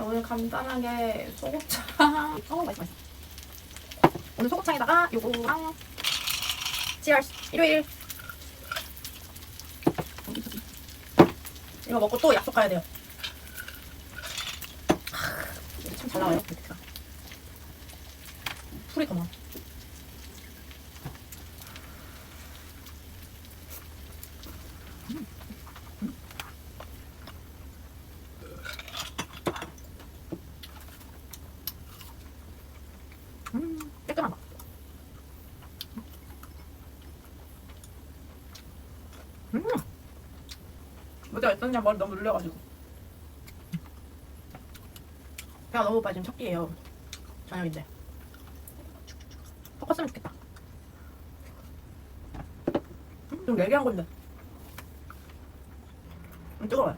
오늘 간단하게 소곱창. 어 맛있어 맛있어. 오늘 소곱창에다가 요거랑 치얼스 일요일. 이거 먹고 또 약속 가야 돼요. 아, 참잘 나와요. 벨트가. 풀이 더 많아. 음. 어제 어쩐지 머리 너무 눌려가지고. 배가 너무 고파 지금 첫 끼예요. 저녁인데. 섞었으면 좋겠다. 음, 좀 얘기한 건데. 음, 뜨거워요.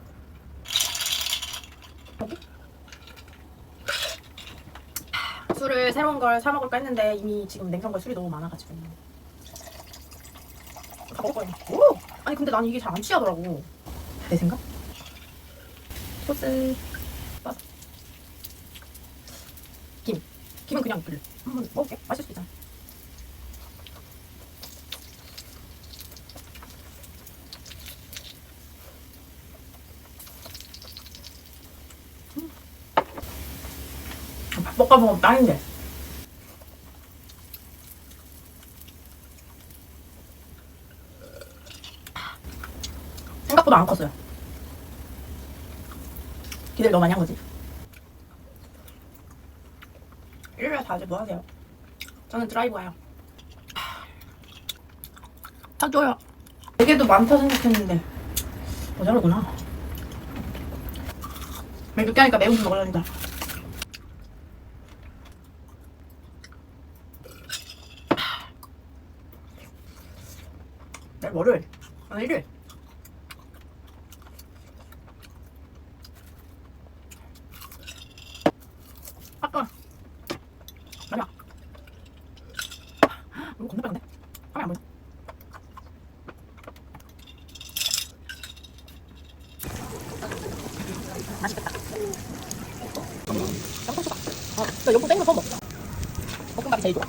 술을 새로운 걸 사 먹을까 했는데 이미 지금 냉장고에 술이 너무 많아가지고 다 먹을 거예요. 오! 아니 근데 난 이게 잘 안 취하더라고. 내 생각? 소스 빠져. 김. 김은 그냥 별로. 한번 먹을게. 맛있을 수도 있잖아. 음. 밥 볶아 먹으면 딱인데. 생각보다 안 컸어요. 기대를 너무 많이 한 거지. 일요일 다들 뭐 하세요? 저는 드라이브 가요. 사줘요. 되게도 많다 생각했는데 모자르구나. 늦게 하니까 매운 거 된다. 내일 월요일. 오늘 일요일. 아까 아니야. 이거 겁나 빨간데? 화면 안 보여. 맛있겠다. 양꼬치다. 아, 나 연포 땡거 처음 먹어. 볶음밥이 제일 좋아.